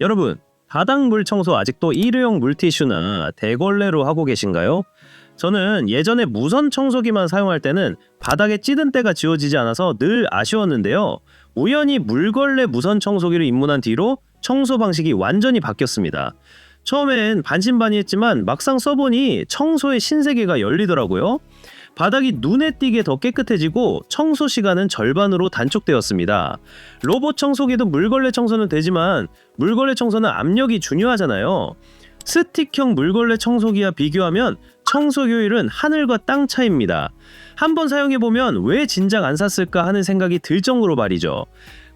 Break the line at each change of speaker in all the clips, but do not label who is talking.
여러분, 바닥물 청소 아직도 일회용 물티슈나 대걸레로 하고 계신가요? 저는 예전에 무선 청소기만 사용할 때는 바닥에 찌든 때가 지워지지 않아서 늘 아쉬웠는데요. 우연히 물걸레 무선 청소기를 입문한 뒤로 청소 방식이 완전히 바뀌었습니다. 처음엔 반신반의했지만 막상 써보니 청소의 신세계가 열리더라고요. 바닥이 눈에 띄게 더 깨끗해지고 청소 시간은 절반으로 단축되었습니다. 로봇 청소기도 물걸레 청소는 되지만 물걸레 청소는 압력이 중요하잖아요. 스틱형 물걸레 청소기와 비교하면 청소 효율은 하늘과 땅 차이입니다. 한번 사용해보면 왜 진작 안 샀을까 하는 생각이 들 정도로 말이죠.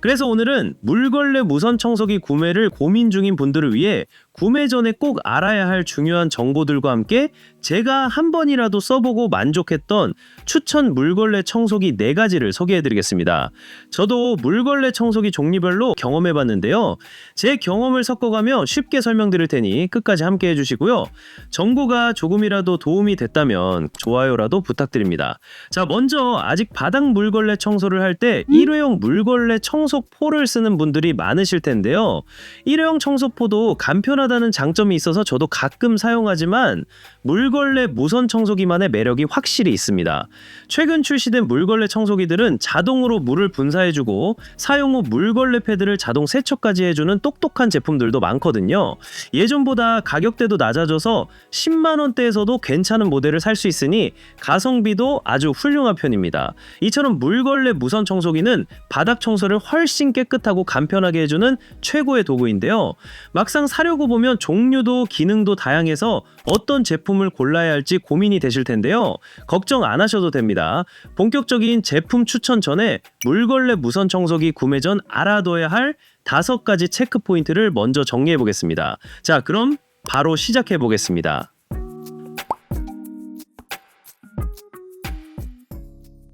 그래서 오늘은 물걸레 무선 청소기 구매를 고민 중인 분들을 위해 구매 전에 꼭 알아야 할 중요한 정보들과 함께 제가 한 번이라도 써보고 만족했던 추천 물걸레 청소기 4가지를 소개해드리겠습니다. 저도 물걸레 청소기 종류별로 경험해봤는데요. 제 경험을 섞어가며 쉽게 설명드릴 테니 끝까지 함께 해주시고요. 정보가 조금이라도 도움이 됐다면 좋아요라도 부탁드립니다. 자, 먼저 아직 바닥 물걸레 청소를 할 때 일회용 물걸레 청소포를 쓰는 분들이 많으실 텐데요. 일회용 청소포도 간편하다 는 장점이 있어서 저도 가끔 사용하지만 물걸레 무선 청소기만의 매력이 확실히 있습니다. 최근 출시된 물걸레 청소기들은 자동으로 물을 분사해주고 사용 후 물걸레 패드를 자동 세척까지 해주는 똑똑한 제품들도 많거든요. 예전보다 가격대도 낮아져서 10만 원대에서도 괜찮은 모델을 살 수 있으니 가성비도 아주 훌륭한 편입니다. 이처럼 물걸레 무선 청소기는 바닥 청소를 훨씬 깨끗하고 간편하게 해주는 최고의 도구인데요. 막상 사려고 보면 종류도 기능도 다양해서 어떤 제품을 골라야 할지 고민이 되실 텐데요. 걱정 안 하셔도 됩니다. 본격적인 제품 추천 전에 물걸레 무선 청소기 구매 전 알아둬야 할 다섯 가지 체크 포인트를 먼저 정리해 보겠습니다. 자, 그럼 바로 시작해 보겠습니다.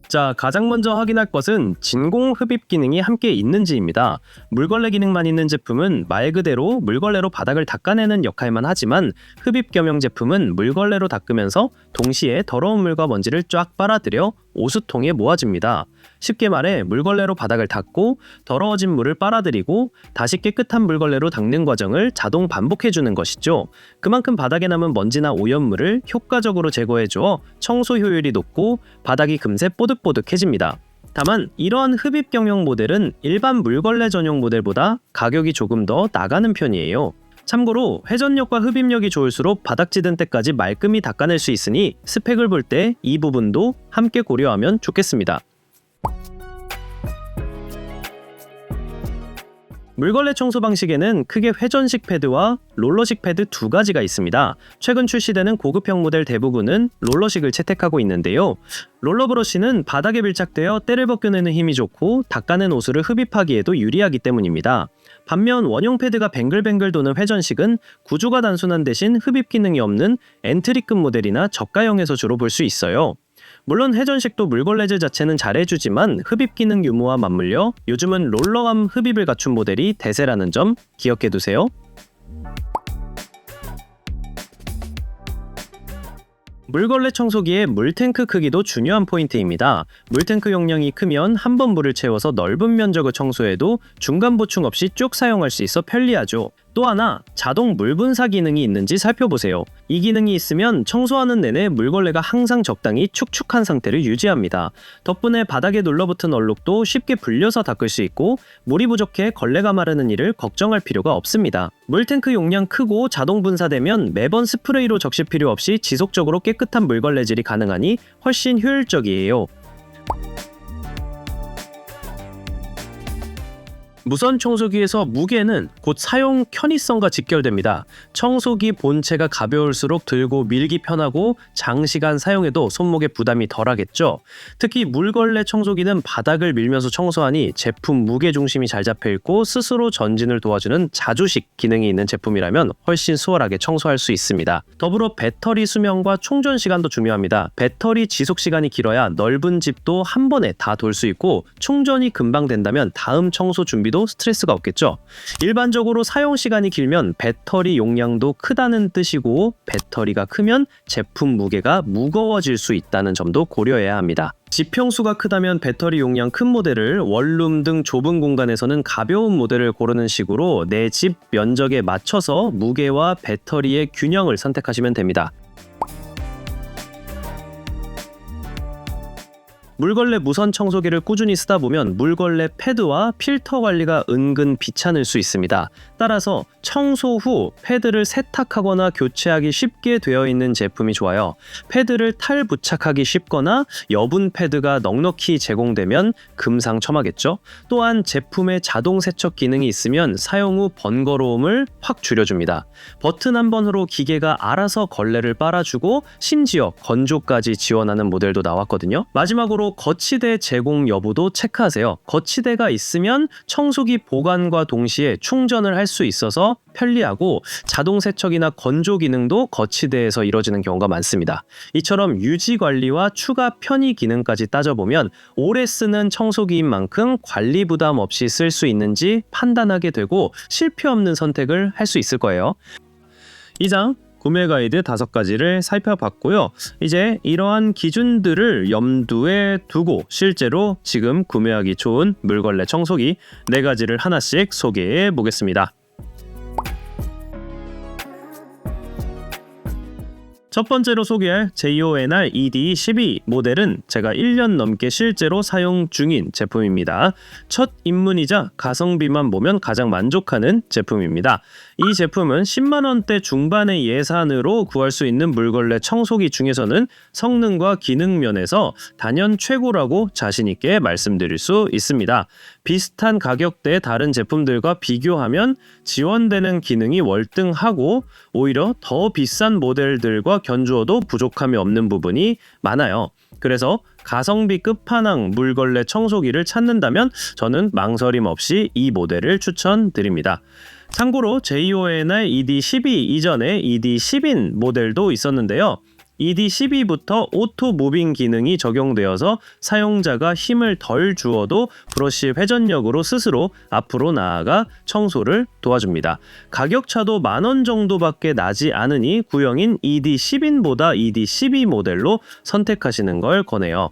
자, 가장 먼저 확인할 것은 진공 흡입 기능이 함께 있는지입니다. 물걸레 기능만 있는 제품은 말 그대로 물걸레로 바닥을 닦아내는 역할만 하지만 흡입 겸용 제품은 물걸레로 닦으면서 동시에 더러운 물과 먼지를 쫙 빨아들여 오수통에 모아줍니다. 쉽게 말해 물걸레로 바닥을 닦고 더러워진 물을 빨아들이고 다시 깨끗한 물걸레로 닦는 과정을 자동 반복해주는 것이죠. 그만큼 바닥에 남은 먼지나 오염물을 효과적으로 제거해 주어 청소 효율이 높고 바닥이 금세 뽀득뽀득해집니다. 다만 이러한 흡입 경영 모델은 일반 물걸레 전용 모델보다 가격이 조금 더 나가는 편이에요. 참고로 회전력과 흡입력이 좋을수록 바닥 찌든 때까지 말끔히 닦아낼 수 있으니 스펙을 볼 때 이 부분도 함께 고려하면 좋겠습니다. 물걸레 청소 방식에는 크게 회전식 패드와 롤러식 패드 두 가지가 있습니다. 최근 출시되는 고급형 모델 대부분은 롤러식을 채택하고 있는데요. 롤러 브러쉬는 바닥에 밀착되어 때를 벗겨내는 힘이 좋고 닦아낸 옷을 흡입하기에도 유리하기 때문입니다. 반면 원형 패드가 뱅글뱅글 도는 회전식은 구조가 단순한 대신 흡입 기능이 없는 엔트리급 모델이나 저가형에서 주로 볼 수 있어요. 물론 회전식도 물걸레질 자체는 잘해주지만 흡입 기능 유무와 맞물려 요즘은 롤러감 흡입을 갖춘 모델이 대세라는 점 기억해두세요. 물걸레 청소기의 물탱크 크기도 중요한 포인트입니다. 물탱크 용량이 크면 한 번 물을 채워서 넓은 면적을 청소해도 중간 보충 없이 쭉 사용할 수 있어 편리하죠. 또 하나 자동 물 분사 기능이 있는지 살펴보세요. 이 기능이 있으면 청소하는 내내 물걸레가 항상 적당히 축축한 상태를 유지합니다. 덕분에 바닥에 눌러붙은 얼룩도 쉽게 불려서 닦을 수 있고 물이 부족해 걸레가 마르는 일을 걱정할 필요가 없습니다. 물탱크 용량 크고 자동 분사되면 매번 스프레이로 적실 필요 없이 지속적으로 깨끗한 물걸레질이 가능하니 훨씬 효율적이에요. 무선 청소기에서 무게는 곧 사용 편의성과 직결됩니다. 청소기 본체가 가벼울수록 들고 밀기 편하고 장시간 사용해도 손목에 부담이 덜하겠죠. 특히 물걸레 청소기는 바닥을 밀면서 청소하니 제품 무게 중심이 잘 잡혀 있고 스스로 전진을 도와주는 자주식 기능이 있는 제품이라면 훨씬 수월하게 청소할 수 있습니다. 더불어 배터리 수명과 충전 시간도 중요합니다. 배터리 지속 시간이 길어야 넓은 집도 한 번에 다 돌 수 있고 충전이 금방 된다면 다음 청소 준비도 스트레스가 없겠죠. 일반적으로 사용 시간이 길면 배터리 용량도 크다는 뜻이고 배터리가 크면 제품 무게가 무거워질 수 있다는 점도 고려해야 합니다. 지평수가 크다면 배터리 용량 큰 모델을 원룸 등 좁은 공간에서는 가벼운 모델을 고르는 식으로 내 집 면적에 맞춰서 무게와 배터리의 균형을 선택하시면 됩니다. 물걸레 무선 청소기를 꾸준히 쓰다 보면 물걸레 패드와 필터 관리가 은근 귀찮을 수 있습니다. 따라서 청소 후 패드를 세탁하거나 교체하기 쉽게 되어 있는 제품이 좋아요. 패드를 탈 부착하기 쉽거나 여분 패드가 넉넉히 제공되면 금상첨화겠죠. 또한 제품에 자동 세척 기능이 있으면 사용 후 번거로움을 확 줄여줍니다. 버튼 한 번으로 기계가 알아서 걸레를 빨아주고 심지어 건조까지 지원하는 모델도 나왔거든요. 마지막으로 거치대 제공 여부도 체크하세요. 거치대가 있으면 청소기 보관과 동시에 충전을 할수 있어서 편리하고 자동 세척이나 건조 기능도 거치대에서 이뤄지는 경우가 많습니다. 이처럼 유지 관리와 추가 편의 기능까지 따져보면 오래 쓰는 청소기인 만큼 관리 부담 없이 쓸 수 있는지 판단하게 되고 실패 없는 선택을 할 수 있을 거예요. 이상 구매 가이드 다섯 가지를 살펴봤고요. 이제 이러한 기준들을 염두에 두고 실제로 지금 구매하기 좋은 물걸레 청소기 네 가지를 하나씩 소개해 보겠습니다. 첫 번째로 소개할 JONR ED12 모델은 제가 1년 넘게 실제로 사용 중인 제품입니다. 첫 입문이자 가성비만 보면 가장 만족하는 제품입니다. 이 제품은 10만 원대 중반의 예산으로 구할 수 있는 물걸레 청소기 중에서는 성능과 기능 면에서 단연 최고라고 자신 있게 말씀드릴 수 있습니다. 비슷한 가격대의 다른 제품들과 비교하면 지원되는 기능이 월등하고 오히려 더 비싼 모델들과 견주어도 부족함이 없는 부분이 많아요. 그래서 가성비 끝판왕 물걸레 청소기를 찾는다면 저는 망설임 없이 이 모델을 추천드립니다. 참고로 JONR ED12 이전에 ED10인 모델도 있었는데요. ED12부터 오토 무빙 기능이 적용되어서 사용자가 힘을 덜 주어도 브러쉬 회전력으로 스스로 앞으로 나아가 청소를 도와줍니다. 가격 차도 만 원 정도밖에 나지 않으니 구형인 ED10인보다 ED12 모델로 선택하시는 걸 권해요.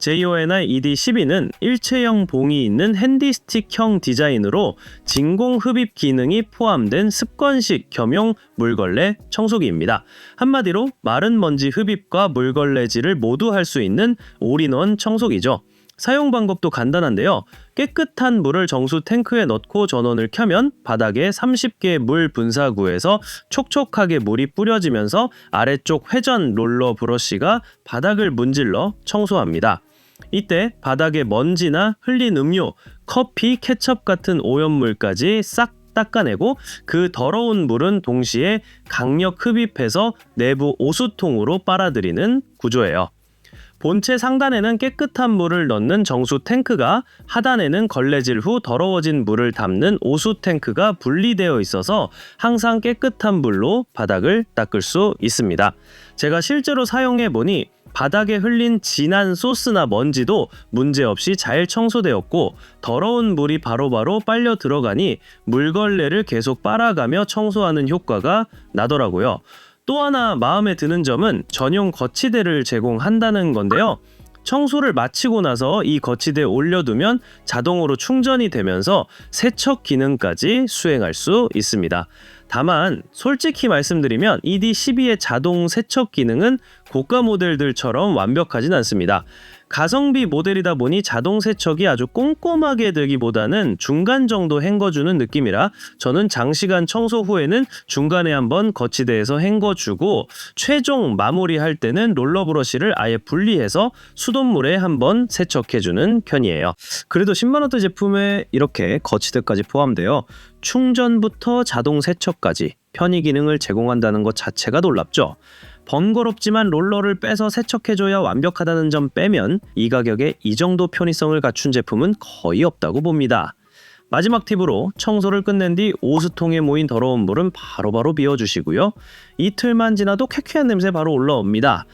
JONR ED12는 일체형 봉이 있는 핸디스틱형 디자인으로 진공 흡입 기능이 포함된 습관식 겸용 물걸레 청소기입니다. 한마디로 마른 먼지 흡입과 물걸레질을 모두 할 수 있는 올인원 청소기죠. 사용 방법도 간단한데요. 깨끗한 물을 정수 탱크에 넣고 전원을 켜면 바닥에 30개의 물 분사구에서 촉촉하게 물이 뿌려지면서 아래쪽 회전 롤러 브러쉬가 바닥을 문질러 청소합니다. 이때 바닥에 먼지나 흘린 음료, 커피, 케첩 같은 오염물까지 싹 닦아내고 그 더러운 물은 동시에 강력 흡입해서 내부 오수통으로 빨아들이는 구조예요. 본체 상단에는 깨끗한 물을 넣는 정수 탱크가 하단에는 걸레질 후 더러워진 물을 담는 오수 탱크가 분리되어 있어서 항상 깨끗한 물로 바닥을 닦을 수 있습니다. 제가 실제로 사용해 보니 바닥에 흘린 진한 소스나 먼지도 문제없이 잘 청소되었고 더러운 물이 바로바로 빨려 들어가니 물걸레를 계속 빨아가며 청소하는 효과가 나더라고요. 또 하나 마음에 드는 점은 전용 거치대를 제공한다는 건데요. 청소를 마치고 나서 이 거치대에 올려두면 자동으로 충전이 되면서 세척 기능까지 수행할 수 있습니다. 다만 솔직히 말씀드리면 ED12의 자동 세척 기능은 고가 모델들처럼 완벽하진 않습니다. 가성비 모델이다 보니 자동 세척이 아주 꼼꼼하게 되기보다는 중간 정도 헹궈주는 느낌이라 저는 장시간 청소 후에는 중간에 한번 거치대에서 헹궈주고 최종 마무리할 때는 롤러 브러쉬를 아예 분리해서 수돗물에 한번 세척해주는 편이에요. 그래도 10만원대 제품에 이렇게 거치대까지 포함되어 충전부터 자동 세척까지 편의 기능을 제공한다는 것 자체가 놀랍죠. 번거롭지만 롤러를 빼서 세척해줘야 완벽하다는 점 빼면 이 가격에 이 정도 편의성을 갖춘 제품은 거의 없다고 봅니다. 마지막 팁으로 청소를 끝낸 뒤 오수통에 모인 더러운 물은 바로바로 비워주시고요. 이틀만 지나도 쾌쾌한 냄새 바로 올라옵니다.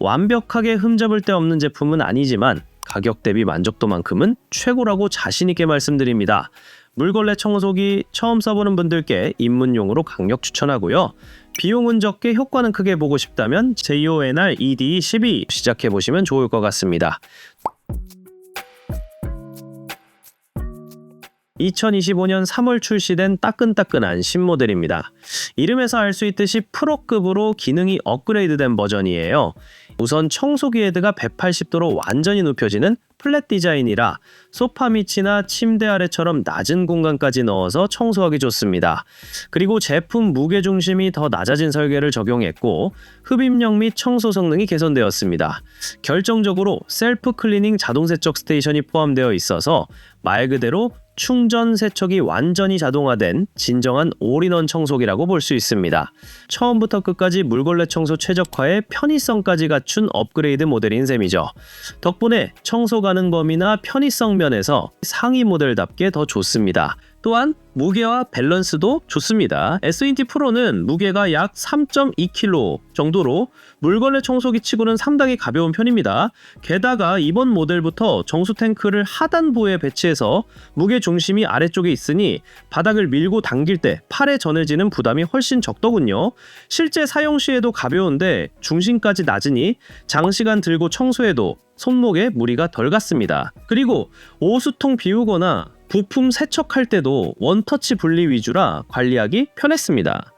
완벽하게 흠잡을 데 없는 제품은 아니지만 가격 대비 만족도만큼은 최고라고 자신있게 말씀드립니다. 물걸레 청소기 처음 써보는 분들께 입문용으로 강력 추천하고요. 비용은 적게 효과는 크게 보고 싶다면 JONR ED12 시작해 보시면 좋을 것 같습니다. (2025년 3월) 출시된 따끈따끈한 신모델입니다. 이름에서 알 수 있듯이 프로급으로 기능이 업그레이드된 버전이에요. 우선 청소기 헤드가 180도로 완전히 눕혀지는 플랫 디자인이라 소파 밑이나 침대 아래처럼 낮은 공간까지 넣어서 청소하기 좋습니다. 그리고 제품 무게 중심이 더 낮아진 설계를 적용했고 흡입력 및 청소 성능이 개선되었습니다. 결정적으로 셀프 클리닝 자동 세척 스테이션이 포함되어 있어서 말 그대로 충전 세척이 완전히 자동화된 진정한 올인원 청소기라고 볼 수 있습니다. 처음부터 끝까지 물걸레 청소 최적화에 편의성까지 갖춘 업그레이드 모델인 셈이죠. 덕분에 청소 가능 범위나 편의성 면에서 상위 모델답게 더 좋습니다. 또한 무게와 밸런스도 좋습니다. S20 프로는 무게가 약 3.2kg 정도로 물걸레 청소기 치고는 상당히 가벼운 편입니다. 게다가 이번 모델부터 정수 탱크를 하단부에 배치해서 무게 중심이 아래쪽에 있으니 바닥을 밀고 당길 때 팔에 전해지는 부담이 훨씬 적더군요. 실제 사용 시에도 가벼운데 중심까지 낮으니 장시간 들고 청소해도 손목에 무리가 덜 갔습니다. 그리고 오수통 비우거나 부품 세척할 때도 원터치 분리 위주라 관리하기 편했습니다.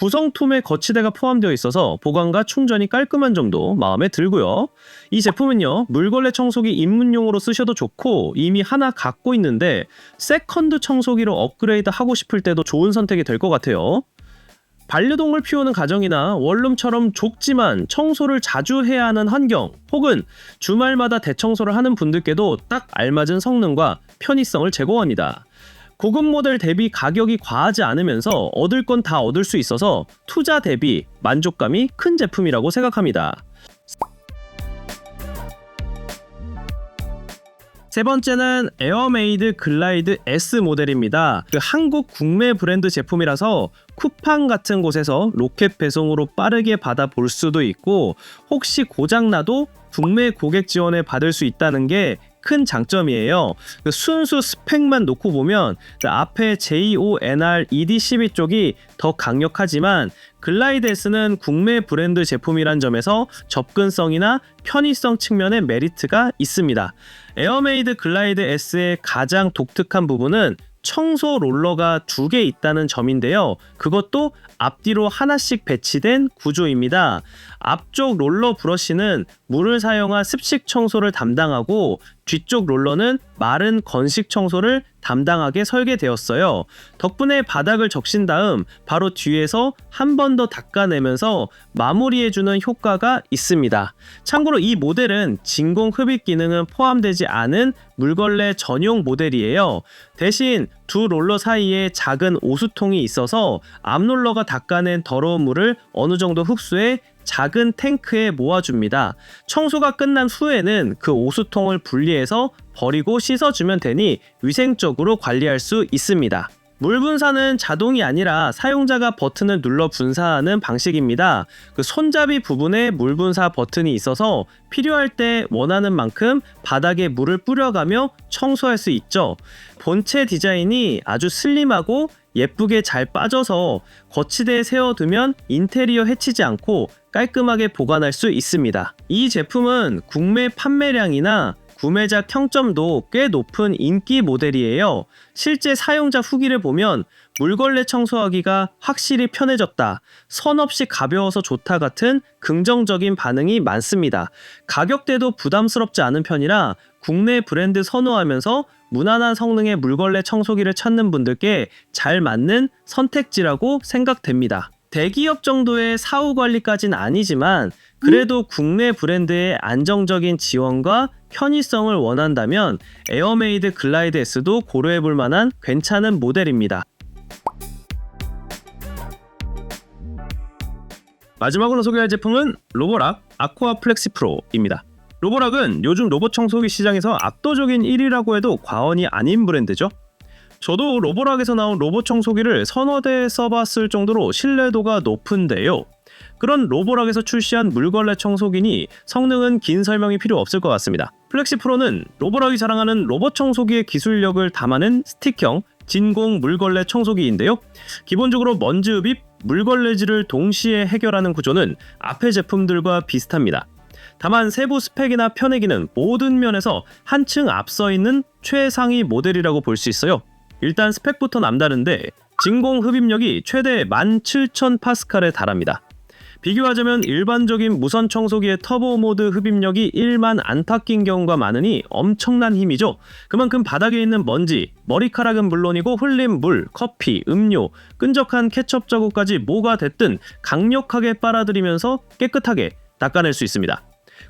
구성품에 거치대가 포함되어 있어서 보관과 충전이 깔끔한 점도 마음에 들고요. 이 제품은요, 물걸레 청소기 입문용으로 쓰셔도 좋고 이미 하나 갖고 있는데 세컨드 청소기로 업그레이드 하고 싶을 때도 좋은 선택이 될 것 같아요. 반려동물 키우는 가정이나 원룸처럼 좁지만 청소를 자주 해야 하는 환경 혹은 주말마다 대청소를 하는 분들께도 딱 알맞은 성능과 편의성을 제공합니다. 고급 모델 대비 가격이 과하지 않으면서 얻을 건 다 얻을 수 있어서 투자 대비 만족감이 큰 제품이라고 생각합니다. 세 번째는 에어메이드 글라이드 S 모델입니다. 그 한국 국내 브랜드 제품이라서 쿠팡 같은 곳에서 로켓 배송으로 빠르게 받아볼 수도 있고 혹시 고장나도 국내 고객 지원을 받을 수 있다는 게 큰 장점이에요. 그 순수 스펙만 놓고 보면 그 앞에 JONR ED12 쪽이 더 강력하지만 글라이드 S는 국내 브랜드 제품이란 점에서 접근성이나 편의성 측면의 메리트가 있습니다. 에어메이드 글라이드 S의 가장 독특한 부분은 청소 롤러가 두 개 있다는 점인데요. 그것도 앞뒤로 하나씩 배치된 구조입니다. 앞쪽 롤러 브러쉬는 물을 사용한 습식 청소를 담당하고 뒤쪽 롤러는 마른 건식 청소를 담당하게 설계되었어요. 덕분에 바닥을 적신 다음 바로 뒤에서 한 번 더 닦아내면서 마무리해주는 효과가 있습니다. 참고로 이 모델은 진공 흡입 기능은 포함되지 않은 물걸레 전용 모델이에요. 대신 두 롤러 사이에 작은 오수통이 있어서 앞롤러가 닦아낸 더러운 물을 어느 정도 흡수해 작은 탱크에 모아줍니다. 청소가 끝난 후에는 그 오수통을 분리해서 버리고 씻어주면 되니 위생적으로 관리할 수 있습니다. 물 분사는 자동이 아니라 사용자가 버튼을 눌러 분사하는 방식입니다. 그 손잡이 부분에 물 분사 버튼이 있어서 필요할 때 원하는 만큼 바닥에 물을 뿌려가며 청소할 수 있죠. 본체 디자인이 아주 슬림하고 예쁘게 잘 빠져서 거치대에 세워두면 인테리어 해치지 않고 깔끔하게 보관할 수 있습니다. 이 제품은 국내 판매량이나 구매자 평점도 꽤 높은 인기 모델이에요. 실제 사용자 후기를 보면 물걸레 청소하기가 확실히 편해졌다. 선 없이 가벼워서 좋다 같은 긍정적인 반응이 많습니다. 가격대도 부담스럽지 않은 편이라 국내 브랜드 선호하면서 무난한 성능의 물걸레 청소기를 찾는 분들께 잘 맞는 선택지라고 생각됩니다. 대기업 정도의 사후 관리까지는 아니지만 그래도 국내 브랜드의 안정적인 지원과 편의성을 원한다면 에어메이드 글라이드 S도 고려해 볼 만한 괜찮은 모델입니다. 마지막으로 소개할 제품은 로보락 아쿠아 플렉시 프로입니다. 로보락은 요즘 로봇 청소기 시장에서 압도적인 1위라고 해도 과언이 아닌 브랜드죠. 저도 로보락에서 나온 로봇 청소기를 서너 대 써봤을 정도로 신뢰도가 높은데요. 그런 로보락에서 출시한 물걸레 청소기니 성능은 긴 설명이 필요 없을 것 같습니다. 플렉시 프로는 로보락이 자랑하는 로봇 청소기의 기술력을 담아낸 스틱형 진공 물걸레 청소기인데요. 기본적으로 먼지 흡입, 물걸레질을 동시에 해결하는 구조는 앞의 제품들과 비슷합니다. 다만 세부 스펙이나 편의 기는 모든 면에서 한층 앞서 있는 최상위 모델이라고 볼 수 있어요. 일단 스펙부터 남다른데 진공 흡입력이 최대 17,000파스칼에 달합니다. 비교하자면 일반적인 무선 청소기의 터보 모드 흡입력이 1만 안팎 낀 경우가 많으니 엄청난 힘이죠. 그만큼 바닥에 있는 먼지, 머리카락은 물론이고 흘린 물, 커피, 음료, 끈적한 케첩 자국까지 뭐가 됐든 강력하게 빨아들이면서 깨끗하게 닦아낼 수 있습니다.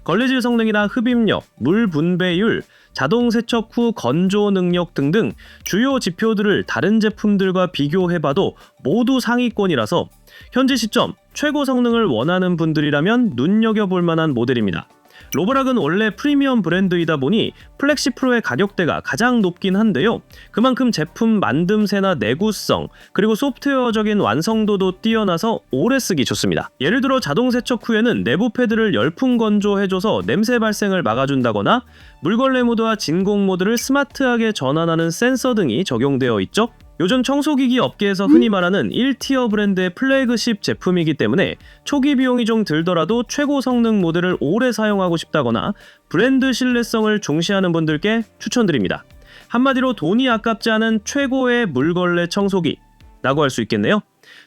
걸레질 성능이나 흡입력, 물 분배율, 자동 세척 후 건조 능력 등등 주요 지표들을 다른 제품들과 비교해봐도 모두 상위권이라서 현재 시점 최고 성능을 원하는 분들이라면 눈여겨볼 만한 모델입니다. 로브락은 원래 프리미엄 브랜드이다 보니 플렉시 프로의 가격대가 가장 높긴 한데요. 그만큼 제품 만듦새나 내구성, 그리고 소프트웨어적인 완성도도 뛰어나서 오래 쓰기 좋습니다. 예를 들어 자동 세척 후에는 내부 패드를 열풍 건조해줘서 냄새 발생을 막아준다거나 물걸레 모드와 진공 모드를 스마트하게 전환하는 센서 등이 적용되어 있죠. 요즘 청소기기 업계에서 흔히 말하는 1티어 브랜드의 플래그십 제품이기 때문에 초기 비용이 좀 들더라도 최고 성능 모델을 오래 사용하고 싶다거나 브랜드 신뢰성을 중시하는 분들께 추천드립니다. 한마디로 돈이 아깝지 않은 최고의 물걸레 청소기 라고 할 수 있겠네요.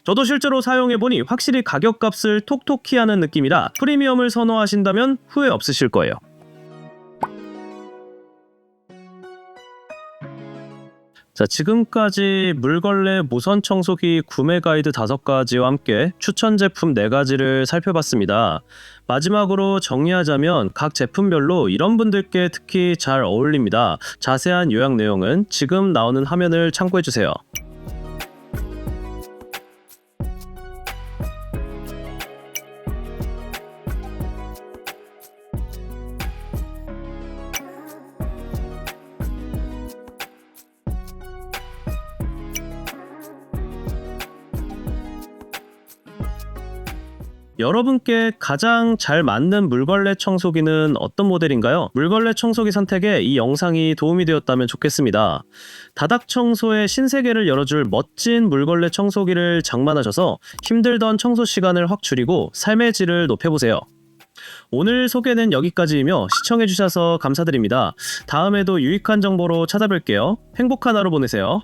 저도 실제로 사용해보니 확실히 가격값을 톡톡히 하는 느낌이라 프리미엄을 선호하신다면 후회 없으실 거예요. 자, 지금까지 물걸레 무선 청소기 구매 가이드 5가지와 함께 추천 제품 4가지를 살펴봤습니다. 마지막으로 정리하자면 각 제품별로 이런 분들께 특히 잘 어울립니다. 자세한 요약 내용은 지금 나오는 화면을 참고해 주세요. 여러분께 가장 잘 맞는 물걸레 청소기는 어떤 모델인가요? 물걸레 청소기 선택에 이 영상이 도움이 되었다면 좋겠습니다. 다닥 청소의 신세계를 열어줄 멋진 물걸레 청소기를 장만하셔서 힘들던 청소 시간을 확 줄이고 삶의 질을 높여보세요. 오늘 소개는 여기까지이며 시청해주셔서 감사드립니다. 다음에도 유익한 정보로 찾아뵐게요. 행복한 하루 보내세요.